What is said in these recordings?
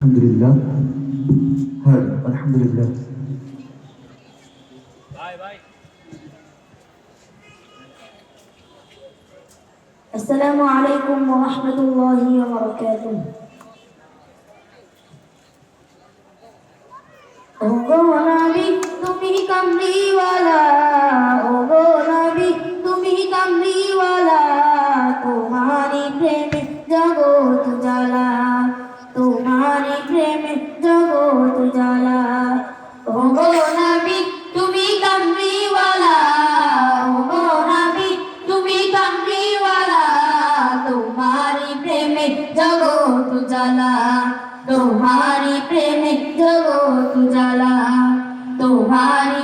আলহামদুলিল্লাহ হ্যাঁ আলহামদুলিল্লাহ السلام عليكم ورحمة الله وبركاته ওগো নবী তুমি কামলিওয়ালা ওগো নবী তুমি কামলিওয়ালা তোমারি প্রেমে জগৎ জ্বালা জগৎ জ্বালা তোমারি প্রেমে জগৎ জ্বালা তোমারি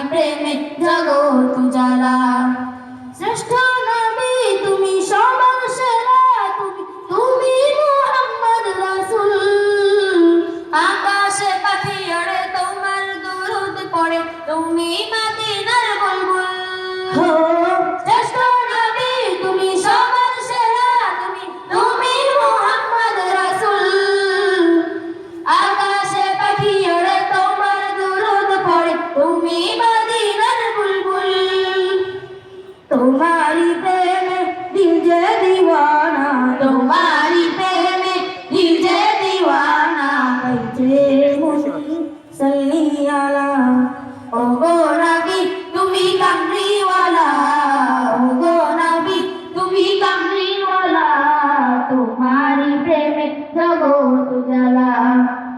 জগৎ জ্বালা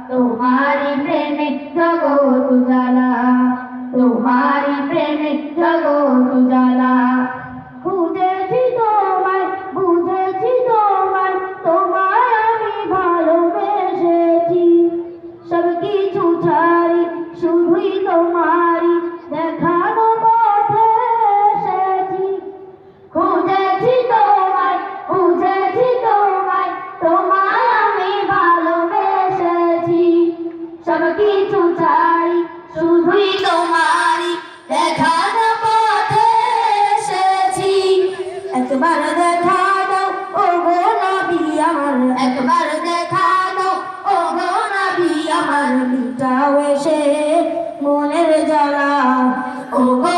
তোমারি প্রেমে জগো জ্বালা তোমারি প্রেমে জগো জ্বালা সব কিছু শুধুই তোমারই। দেখানো পথে এসেছি। একবার দেখা দাও ও গো নবী আমার। একবার দেখা দাও ও গো নবী আমার। মিটাও এসে মনের জ্বালা। ও গো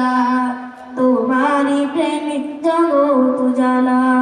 জ্বালা তোমারই প্রেমিক জগৎ জ্বালা